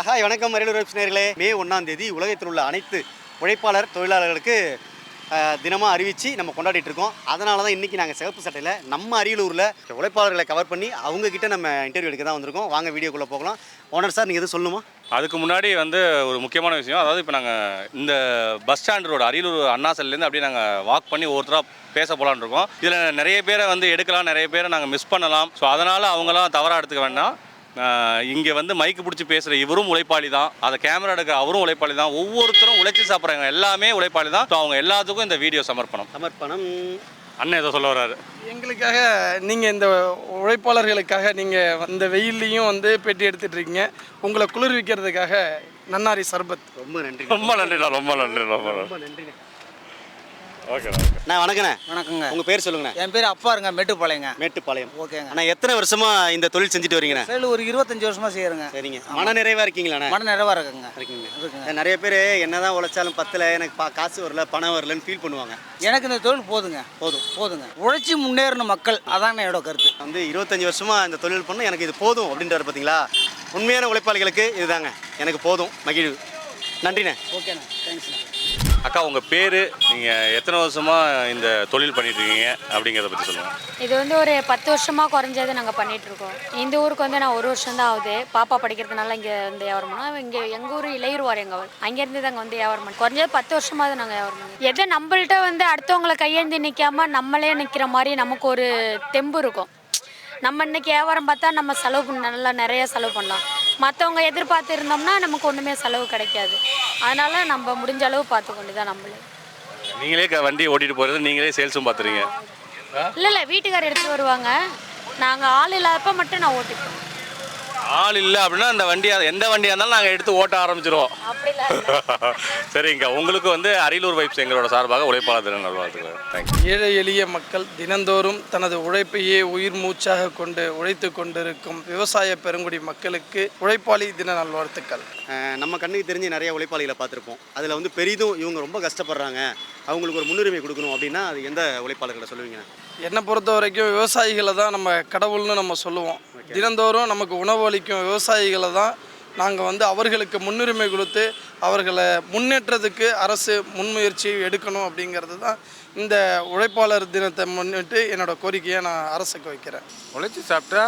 ஆஹா வணக்கம் மரியலூர் வெப்ஸ் நேர்களே மே ஒன்றாம் தேதி உலகத்தில் உள்ள அனைத்து உழைப்பாளர் தொழிலாளர்களுக்கு தினமாக அறிவித்து நம்ம கொண்டாடிட்டு இருக்கோம். அதனால தான் இன்றைக்கி நாங்கள் சிவப்பு சட்டையில் நம்ம அரியலூரில் உழைப்பாளர்களை கவர் பண்ணி அவங்கக்கிட்ட நம்ம இன்டர்வியூ எடுக்க தான் வந்திருக்கோம். வாங்க வீடியோக்குள்ளே போகலாம். ஓனர் சார் நீங்கள் எதுவும் சொல்லுமா அதுக்கு முன்னாடி வந்து ஒரு முக்கியமான விஷயம். அதாவது இப்போ நாங்கள் இந்த பஸ் ஸ்டாண்ட் ரோடு அரியலூர் அண்ணாசல்லேருந்து அப்படியே நாங்கள் வாக் பண்ணி ஒருத்தராக பேச போகலான்னு இருக்கோம். இதில் நிறைய பேரை வந்து எடுக்கலாம் நிறைய பேரை நாங்கள் மிஸ் பண்ணலாம். ஸோ அதனால் அவங்களாம் தவறாக எடுத்துக்க வேண்டாம். இங்கே வந்து மைக்கு பிடிச்சி பேசுகிற இவரும் உழைப்பாளி தான். அதை கேமரா எடுக்கிற அவரும் உழைப்பாளி தான். ஒவ்வொருத்தரும் உழைச்சி சாப்பிட்றாங்க. எல்லாமே உழைப்பாளி தான். ஸோ அவங்க எல்லாத்துக்கும் இந்த வீடியோ சமர்ப்பணம். சமர்ப்பணம். அண்ணன் ஏதோ சொல்ல வர்றாரு. எங்களுக்காக நீங்கள் இந்த உழைப்பாளர்களுக்காக நீங்கள் இந்த வெயில்லையும் வந்து பேட்டி எடுத்துட்டு இருக்கீங்க. உங்களை குளிர்விக்கிறதுக்காக நன்னாரி சர்பத். ரொம்ப நன்றி ரொம்ப நன்றிண்ணா ரொம்ப நன்றி. ரொம்ப நன்றி நான் வணக்கண்ணே. வணக்கங்க. உங்கள் பேர் சொல்லுங்கண்ணே. என் பேர் அப்பாருங்க மேட்டுப்பாளையங்க. மேட்டுப்பாளையம். ஓகேங்க. அண்ணா எத்தனை வருஷமா இந்த தொழில் செஞ்சுட்டு வரீங்கண்ணே? சைடில் ஒரு இருபத்தஞ்சு வருஷமா செய்யறேங்க. சரிங்க. மன நிறைவாக இருக்கீங்களாண்ணே மன நிறைவா இருக்குங்க. இருக்கீங்க. நிறைய பேர் என்னதான் உழைச்சாலும் பத்தல எனக்கு பா காசு வரல பணம் வரலன்னு ஃபீல் பண்ணுவாங்க. எனக்கு இந்த தொழில் போதுங்க. போதும். போதுங்க. உழைச்சி முன்னேறணும் மக்கள். அதாங்க என்னோட கருத்து. வந்து இருபத்தஞ்சி வருஷமா இந்த தொழில் பண்ண எனக்கு இது போதும் அப்படின்றாரு பார்த்தீங்களா உண்மையான உழைப்பாளிகளுக்கு இதுதாங்க. எனக்கு போதும். மகிழ்வு. நன்றிண்ணே. ஓகேண்ணா. தேங்க்ஸ்ண்ணா. அக்கா உங்கள் பேர்? நீங்கள் எத்தனை வருஷமாக இந்த தொழில் பண்ணிட்டுருக்கீங்க அப்படிங்கிறத பற்றி சொல்லுங்கள் இது வந்து ஒரு பத்து வருஷமாக குறைஞ்சது நாங்கள் பண்ணிகிட்ருக்கோம் இருக்கோம் இந்த ஊருக்கு வந்து நான் ஒரு வருஷம் தான் ஆகுது. பாப்பா படிக்கிறதுனால இங்கே வந்து வியாபாரம் இங்கே எங்கள் ஊர் இளையூர்வார் எங்கள் அங்கேருந்து தாங்க வந்து வியாபாரம் குறைஞ்சது பத்து வருஷமாவது நாங்கள் வியாபாரம் எதை நம்மள்கிட்ட வந்து அடுத்தவங்களை கையேந்தி நிற்காம நம்மளே நிற்கிற மாதிரி நமக்கு ஒரு தெம்பு இருக்கும். நம்ம இன்னைக்கு வியாபாரம் பார்த்தா நம்ம செலவு பண்ண நல்லா நிறைய செலவு பண்ணலாம். மற்றவங்க எதிர்பார்த்து இருந்தோம்னா நமக்கு ஒன்றுமே செலவு கிடைக்காது. அதனால நம்ம முடிஞ்ச அளவு பார்த்துக்கொண்டு தான் நம்மளே. நீங்களே க- வண்டி ஓட்டிட்டு போகிறது நீங்களே சேல்ஸும் பார்த்துறீங்க இல்லை இல்லை வீட்டுக்காரர் எடுத்துகிட்டு வருவாங்க. நாங்கள் ஆள் இல்லாதப்ப மட்டும் நான் ஓட்டிப்பேன் ஆள் இல்லை அப்படின்னா அந்த வண்டியாக எந்த வண்டியாக இருந்தாலும் நாங்கள் எடுத்து ஓட்ட ஆரம்பிச்சிருவோம். சரிங்க. உங்களுக்கு வந்து அரியலூர் வைப்ஸ் எங்களோட சார்பாக உழைப்பாளர் தின நல்வாழ்த்துக்கள். தேங்க்யூ ஏழை எளிய மக்கள் தினந்தோறும் தனது உழைப்பையே உயிர் மூச்சாக கொண்டு உழைத்து கொண்டிருக்கும் விவசாய பெருங்குடி மக்களுக்கு உழைப்பாளி தின நல்வாழ்த்துக்கள். நம்ம கண்ணுக்கு தெரிஞ்சு நிறைய உழைப்பாளிகளை பார்த்துருப்போம். அதில் வந்து பெரிதும் இவங்க ரொம்ப கஷ்டப்படுறாங்க. அவங்களுக்கு ஒரு முன்னுரிமை கொடுக்கணும் அப்படின்னா அது எந்த உழைப்பாளர்களை சொல்லுவீங்க? என்னை பொறுத்த வரைக்கும் விவசாயிகளை தான் நம்ம கடவுள்னு நம்ம சொல்லுவோம். தினந்தோறும் நமக்கு உணவு அளிக்கும் விவசாயிகளை தான் நாங்கள் வந்து அவர்களுக்கு முன்னுரிமை கொடுத்து அவர்களை முன்னேற்றத்துக்கு அரசு முன்முயற்சி எடுக்கணும் அப்படிங்கிறது தான் இந்த உழைப்பாளர் தினத்தை முன்னிட்டு என்னோட கோரிக்கையை நான் அரசுக்கு வைக்கிறேன். உழைச்சி சாப்பிட்டா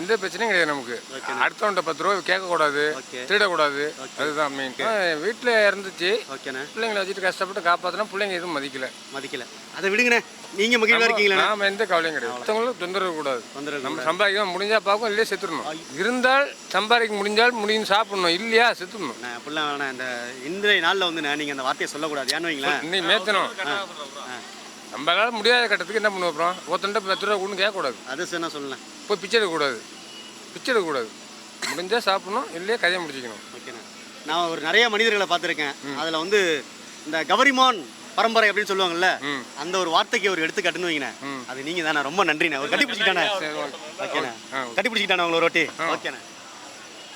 எந்த பிரச்சனையும் கிடையாது நமக்கு. அடுத்தவன்ட்ட பத்து ரூபா கேட்கக்கூடாது. திருடக்கூடாது. அதுதான் மெயின் வீட்டில் இருந்துச்சு. ஓகேண்ணே பிள்ளைங்களை வச்சுட்டு கஷ்டப்பட்டு காப்பாற்றினா பிள்ளைங்க எதுவும் மதிக்கல. மதிக்கல. அதை விடுங்கண்ணே. நீங்கள் மகிழ்வாக இருக்கீங்களா நாம எந்த கவலையும் கிடையாது. மற்றவங்களுக்கு தொந்தரவு கூடாது. நம்ம சம்பாதிக்க முடிஞ்சா பார்க்கும் இல்லையா செத்துடணும். இருந்தால் சம்பாதிக்க முடிஞ்சால் முடிஞ்சு சாப்பிடணும் இல்லையா செத்துடணும். அப்படிலாம் வேணாம். இந்த இன்றைய நாளில் வந்து நான் நீங்கள் அந்த வார்த்தையை சொல்லக்கூடாது. ஏன்னு வைங்களேன். இன்னைக்கு மேய்த்தணும் நம்மளால முடியாத கட்டத்துக்கு என்ன பண்ணுவோம் அப்புறம்? ஒருத்தன்ட்ட பத்து ரூபா கொடுன்னு கேட்கக்கூடாது. அது என்ன சொல்லலாம் போய் பிச்சை எடுக்கக்கூடாது. பிச்சை எடுக்கக்கூடாது. முடிஞ்சால் சாப்பிடணும் இல்லையா கதையை முடிச்சிக்கணும். ஓகேண்ணே நான். ஒரு நிறைய மனிதர்களை பார்த்துருக்கேன். அதில் வந்து இந்த கவரிமான் பரம்பரை அப்படின்னு சொல்லுவாங்கல்ல. அந்த ஒரு வார்த்தைக்கு ஒரு எடுத்துக்காட்டுன்னு வைங்கண்ணே அது நீங்கள் தானே ரொம்ப நன்றிண்ணே. ஒரு கட்டி பிடிச்சிக்கிட்டானே ஓகேண்ணே. கட்டி பிடிச்சிக்கிட்டானே உங்களை ஒரு ஓகேண்ணே.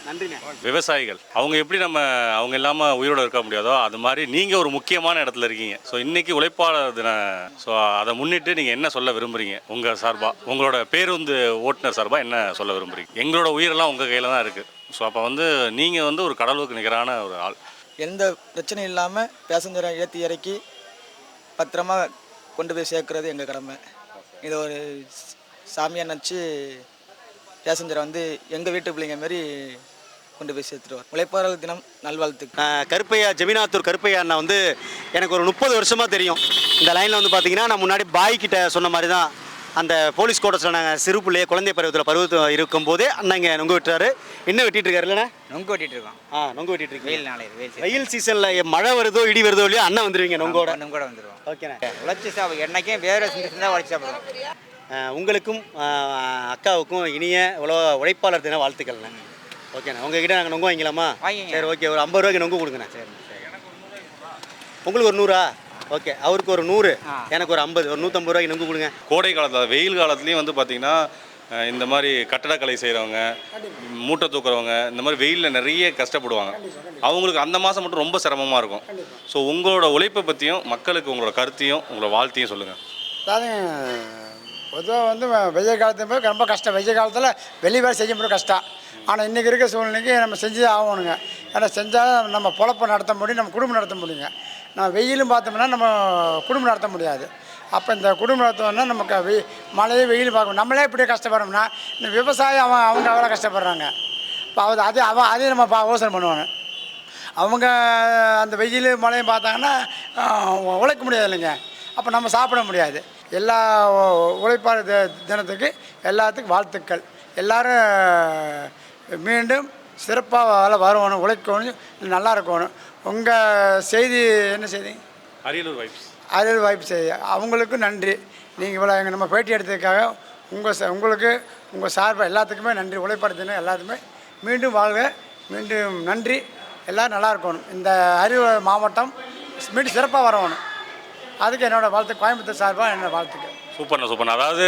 நன்றிண்ணே. விவசாயிகள் அவங்க எப்படி நம்ம அவங்க இல்லாமல் உயிரோடு இருக்க முடியாதோ அது மாதிரி நீங்கள் ஒரு முக்கியமான இடத்துல இருக்கீங்க. ஸோ இன்னைக்கு உழைப்பாளர் தின ஸோ அதை முன்னிட்டு நீங்கள் என்ன சொல்ல விரும்புறீங்க? உங்கள் சார்பாக உங்களோட பேருந்து ஓட்டுநர் சார்பாக என்ன சொல்ல விரும்புறீங்க? எங்களோட உயிரெல்லாம் உங்கள் கையில் தான் இருக்குது ஸோ அப்போ வந்து நீங்கள் வந்து ஒரு கடவுளுக்கு நிகரான ஒரு ஆள். எந்த பிரச்சனையும் இல்லாமல் பேசஞ்சரை ஏற்றி இறக்கி பத்திரமா கொண்டு போய் சேர்க்கறது எங்கள் கடமை. இது ஒரு சாமியாக நினச்சி பேசஞ்சரை வந்து எங்கள் வீட்டு பிள்ளைங்க மாரி கொண்டு போய் சேர்த்துருவார் உழைப்பாளர் தினம் நல்வாழ்த்துக்கள். ஆஹ் கருப்பையா ஜெமினாத்தூர் கருப்பையா அண்ணா வந்து எனக்கு ஒரு முப்பது வருஷமாக தெரியும். இந்த லைனில் வந்து பார்த்தீங்கன்னா நான் முன்னாடி பாய் கிட்ட சொன்ன மாதிரி தான் அந்த போலீஸ் கோட்டஸில் நாங்கள் சிறு பிள்ளைய குழந்தை பருவத்தில் பருவத்து இருக்கும்போதே அண்ணா இங்கே நொங்கு வெட்டுறாரு. இன்னும் வெட்டிட்டு இருக்காரு இல்லைண்ணே? நொங்கு ஓட்டிட்டு இருக்கோம். ஆ நொங்கு வெட்டிட்டு இருக்கீங்க. வெயில் நாளையில் வெயில் சீசனில் மழை வருதோ இடி வருதோ இல்லையோ அண்ணன் வந்துருவீங்க நொங்கோட. ஒன்றும் கூட வந்துடுவோம் ஓகேண்ணே. உழைச்சி சாப்பிடும் என்னைக்கும் வேறு செஞ்சு தான் உழைச்சி சாப்பிடுவோம். உங்களுக்கும் அக்காவுக்கும் இனிய உலக உழைப்பாளர் தின வாழ்த்துக்கள்ண்ணே. ஓகேண்ணே. உங்ககிட்ட நாங்கள் நொங்கு வாங்கிக்கலாமா. சரி ஓகே. ஒரு ஐம்பது ரூபாய்க்கு நொங்கு கொடுங்கண்ணே. உங்களுக்கு ஒரு நூறா? ஓகே. அவருக்கு ஒரு நூறு. எனக்கு ஒரு ஐம்பது. ஒரு நூற்றம்பது ரூபாய்க்கு நொங்கு கொடுங்க. கோடை காலத்தில் வெயில் காலத்துலேயும் வந்து பார்த்திங்கன்னா இந்த மாதிரி கட்டடக்கலை செய்கிறவங்க மூட்டை தூக்குறவங்க இந்த மாதிரி வெயிலில் நிறைய கஷ்டப்படுவாங்க. அவங்களுக்கு அந்த மாதம் மட்டும் ரொம்ப சிரமமாக இருக்கும். ஸோ உங்களோட உழைப்பை பற்றியும் மக்களுக்கு உங்களோட கருத்தையும் உங்களோட வாழ்த்தையும் சொல்லுங்கள் அதாவது பொதுவாக வந்து வெய்ய வெயில் காலத்து போது ரொம்ப கஷ்டம். வெய்ய காலத்தில் வெளி வேலை செய்ய முடியும் கஷ்டம். ஆனால் இன்றைக்கி இருக்க சூழ்நிலைக்கு நம்ம செஞ்சே ஆகணுங்க. ஏன்னா செஞ்சால் நம்ம பொழப்பை நடத்த முடியும் நம்ம குடும்பம் நடத்த முடியுங்க. நம்ம வெயிலும் பார்த்தோம்னா நம்ம குடும்பம் நடத்த முடியாது. அப்போ இந்த குடும்பம் நடத்தோம்னா நமக்கு வெ மழையும் வெயிலும் பார்க்கணும் நம்மளே இப்படி கஷ்டப்படுறோம்னா இந்த விவசாயம் அவன் அவங்க அவ்வளோ கஷ்டப்படுறாங்க. இப்போ அது அது அவன் அதையும் நம்ம பா யோசனை பண்ணுவாங்க. அவங்க அந்த வெயில் மழையும் பார்த்தாங்கன்னா உழைக்க முடியாது இல்லைங்க அப்போ நம்ம சாப்பிட முடியாது. எல்லா உழைப்பாளர் தி- தினத்துக்கு எல்லாத்துக்கும் வாழ்த்துக்கள். எல்லாரும் மீண்டும் சிறப்பாக வரணும் உழைக்கணும் நல்லா இருக்கணும் உங்கள் செய்தி என்ன செய்தி? அரியலூர் வைப்ஸ். அரியல் வாய்ப்பு செய்தி. அவங்களுக்கும் நன்றி. நீங்கள் இவ்வளோ எங்கள் நம்ம பேட்டி எடுத்ததுக்காக உங்கள் ச உங்களுக்கு உங்கள் சார்பாக எல்லாத்துக்குமே நன்றி. உழைப்பாளர் எல்லாத்துக்குமே மீண்டும் வாழ்க. மீண்டும் நன்றி. எல்லோரும் நல்லா இருக்கணும் இந்த அரியலூர் மாவட்டம் மீண்டும் சிறப்பாக வரணும் அதுக்கு என்னோடய வாழ்த்து கோயம்புத்தூர் சார்பாக என்னோடய வாழ்த்துக்கள். சூப்பர்ண்ணா சூப்பர்ண்ணா. அதாவது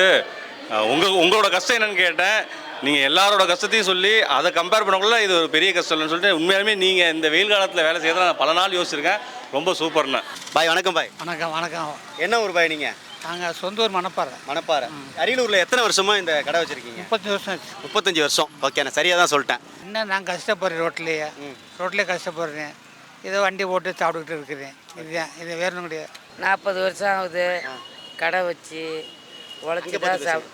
அஹ், உங்க உங்களோட கஷ்டம் என்னன்னு கேட்டேன். நீங்கள் எல்லாரோட கஷ்டத்தையும் சொல்லி அதை கம்பேர் பண்ணக்குள்ள இது ஒரு பெரிய கஷ்டம் இல்லைன்னு சொல்லிட்டு உண்மையாலுமே நீங்கள் இந்த வெயில் காலத்தில் வேலை செய்யறத நான் பல நாள் யோசிச்சிருக்கேன். ரொம்ப சூப்பர்ண்ணா. பாய் வணக்கம் பாய். வணக்கம் வணக்கம். என்ன ஊர் பாய் நீங்கள் நாங்கள் சொந்த ஊர் மணப்பாறை. மணப்பாறை அரியலூரில் எத்தனை வருஷமா இந்த கடை வச்சுருக்கீங்க? முப்பத்தஞ்சு வருஷம் முப்பத்தஞ்சு வருஷம். ஓகே நான் சரியாக தான் சொல்லிட்டேன். இன்னும் நான் கஷ்டப்படுறேன் ரோட்லேயே. ரோட்லேயே கஷ்டப்படுறேன். ஏதோ வண்டி போட்டு சாப்பிட்டுக்கிட்டு இருக்கிறேன். இதுதான் இது வேற கிடையாது. நாற்பது வருஷம் ஆகுது. கடை வச்சு உழைச்சி தான் சாப்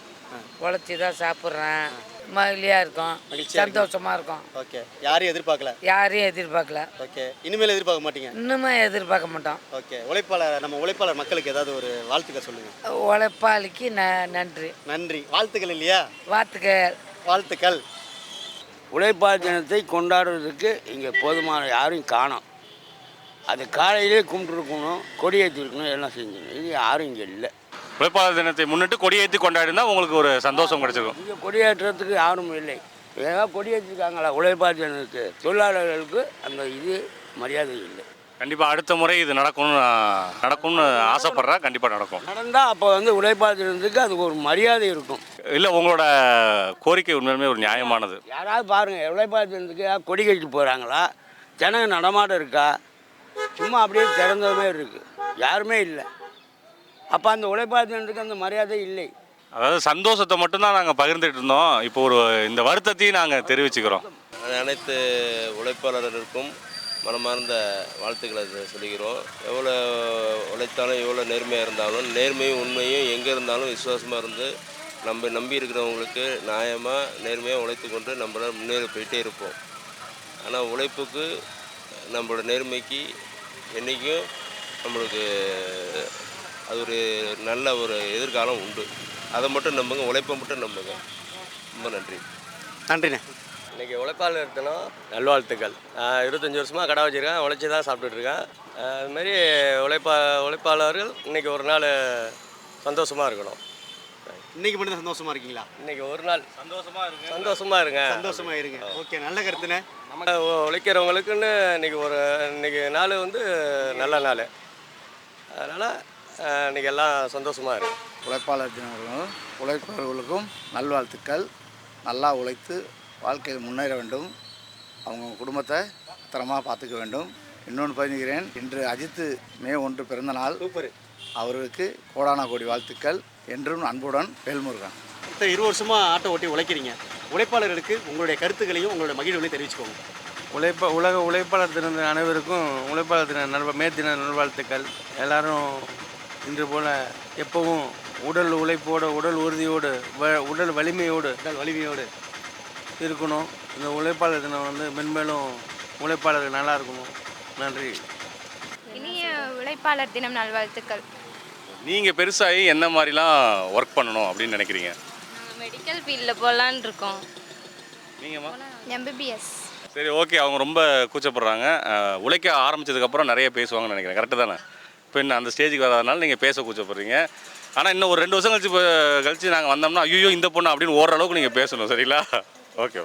உழைச்சி தான் சாப்பிட்றேன். மகிழ்ச்சியாக இருக்கும். சந்தோஷமாக இருக்கும். ஓகே. யாரையும் எதிர்பார்க்கல? யாரையும் எதிர்பார்க்கல. ஓகே. இனிமேல் எதிர்பார்க்க மாட்டீங்க? இன்னுமே எதிர்பார்க்க மாட்டோம். ஓகே. உழைப்பாளர் நம்ம உழைப்பாளர் மக்களுக்கு ஏதாவது ஒரு வாழ்த்துக்கள் சொல்லுங்கள் உழைப்பாளிக்கு ந நன்றி. நன்றி. வாழ்த்துக்கள் இல்லையா? வாழ்த்துக்கள். வாழ்த்துக்கள். உழைப்பாளர் தினத்தை கொண்டாடுறதுக்கு இங்கே போதுமான யாரும் காணோம். அது காலையிலே கும்பிட்டுருக்கணும் கொடியேற்றி இருக்கணும் எல்லாம் செஞ்சிடணும். இது யாரும் இங்கே இல்லை. உழைப்பாளர் தினத்தை முன்னிட்டு கொடியேற்றி கொண்டாடினா உங்களுக்கு ஒரு சந்தோஷம் கிடைச்சிருக்கும். இங்கே கொடியேற்றுறதுக்கு யாரும் இல்லை. ஏதாவது கொடியேற்றிருக்காங்களா உழைப்பாளர் தினத்துக்கு? தொழிலாளர்களுக்கு அந்த இது மரியாதை இல்லை. கண்டிப்பாக அடுத்த முறை இது நடக்கும்னு நடக்கும்னு ஆசைப்பட்றேன் கண்டிப்பாக நடக்கும். நடந்தால் அப்போ வந்து உழைப்பாளர் தினத்துக்கு அதுக்கு ஒரு மரியாதை இருக்கும். இல்லை உங்களோட கோரிக்கை உண்மையிலுமே ஒரு நியாயமானது. யாராவது பாருங்கள் உழைப்பாளர் தினத்துக்கு யாராவது கொடி கட்டிட்டு போகிறாங்களா ஜனங்க நடமாட்டம் இருக்கா? சும்மா அப்படியே திறந்ததுமே இருக்குது யாருமே இல்லை. அப்போ அந்த உழைப்பாளர் தினத்துக்கு அந்த மரியாதை இல்லை. அதாவது சந்தோஷத்தை மட்டும்தான் நாங்கள் பகிர்ந்துட்டு இருந்தோம். இப்போ ஒரு இந்த வருத்தத்தையும் நாங்கள் தெரிவிச்சுக்கிறோம். அனைத்து உழைப்பாளர்களுக்கும் மனமார்ந்த வாழ்த்துக்களை சொல்லிக்கிறோம். எவ்வளோ உழைத்தாலும் எவ்வளோ நேர்மையாக இருந்தாலும் நேர்மையும் உண்மையும் எங்கே இருந்தாலும் விசுவாசமாக இருந்து நம்ம நம்பி இருக்கிறவங்களுக்கு நியாயமாக நேர்மையாக உழைத்து கொண்டு நம்மளால் முன்னேறி போயிட்டே இருப்போம். ஆனால் உழைப்புக்கு நம்மளோட நேர்மைக்கு என்றைக்கும் நம்மளுக்கு அது ஒரு நல்ல ஒரு எதிர்காலம் உண்டு. அதை மட்டும் நம்புங்க உழைப்பை மட்டும் நம்புங்க. ரொம்ப நன்றி. நன்றிண்ணே. இன்றைக்கி உழைப்பாளர் தினம் நல்வாழ்த்துக்கள். நான் இருபத்தஞ்சி வருஷமாக கடை வச்சுருக்கேன் உழைச்சி தான் சாப்பிட்டுட்ருக்கேன் அதுமாரி உழைப்பா உழைப்பாளர்கள் இன்றைக்கி ஒரு நாள் சந்தோஷமாக இருக்கணும். இன்னைக்கு மட்டும் சந்தோஷமா இருக்கீங்களா? இன்றைக்கி ஒரு நாள் சந்தோஷமாக இருங்க. சந்தோஷமாக இருங்க. சந்தோஷமா இருங்க. ஓகே நல்ல கருத்துண்ணே. நம்ம உழைக்கிறவங்களுக்குன்னு இன்றைக்கி ஒரு இன்றைக்கி நாள் வந்து நல்ல நாள். அதனால் இன்றைக்கி எல்லாம் சந்தோஷமாக இருக்கு. உழைப்பாளர் தினங்களும் உழைப்பவர்களுக்கும் நல்வாழ்த்துக்கள். நல்லா உழைத்து வாழ்க்கையில் முன்னேற வேண்டும். அவங்க குடும்பத்தை பத்திரமாக பார்த்துக்க வேண்டும். இன்னொன்று பதிஞ்சுக்கிறேன் இன்று அஜித்து மே ஒன்று பிறந்த நாள். சூப்பர். அவருக்கு கோடான கோடி வாழ்த்துக்கள். என்றும் அன்புடன் வேல்முருகன். மொத்த இரு வருஷமா ஆட்டோ ஓட்டி உழைக்கிறீங்க. உழைப்பாளர்களுக்கு உங்களுடைய கருத்துக்களையும் உங்களுடைய மகிழ்வுகளையும் தெரிவிச்சுக்கோங்க. உழைப்ப உலக உழைப்பாளர் தின அனைவருக்கும் உழைப்பாளர் தின நல்வா மே தின நல்வாழ்த்துக்கள். எல்லாரும் இன்று போல எப்பவும் உடல் உழைப்போடு உடல் உறுதியோடு வ- உடல் வலிமையோடு உடல் வலிமையோடு. இருக்கணும். இந்த உழைப்பாளர் தினம் வந்து மென்மேலும் உழைப்பாளர்கள் நல்லா இருக்கணும். நன்றி. இனிய உழைப்பாளர் தினம் நல்வாழ்த்துக்கள். நீங்கள் பெருசாகி என்ன மாதிரிலாம் ஒர்க் பண்ணணும் அப்படின்னு நினைக்கிறீங்க? மெடிக்கல் ஃபீல்டில் போகலான்னு இருக்கோம். நீங்கம்மா எம்பிபிஎஸ் சரி ஓகே அவங்க ரொம்ப கூச்சப்படுறாங்க. அஹ், உழைக்க ஆரம்பிச்சதுக்கப்புறம் நிறைய பேசுவாங்கன்னு நினைக்கிறேன். கரெக்டு தானே? இப்போ இன்னும் அந்த ஸ்டேஜுக்கு வராதனால நீங்கள் பேச கூச்சப்படுறீங்க. ஆனால் இன்னும் ஒரு ரெண்டு வருஷம் கழிச்சு இப்போ கழிச்சு நாங்கள் வந்தோம்னா ஐயோ இந்த பொண்ணு அப்படின்னு ஓடுற அளவுக்கு நீங்கள் பேசணும். சரிங்களா? ஓகே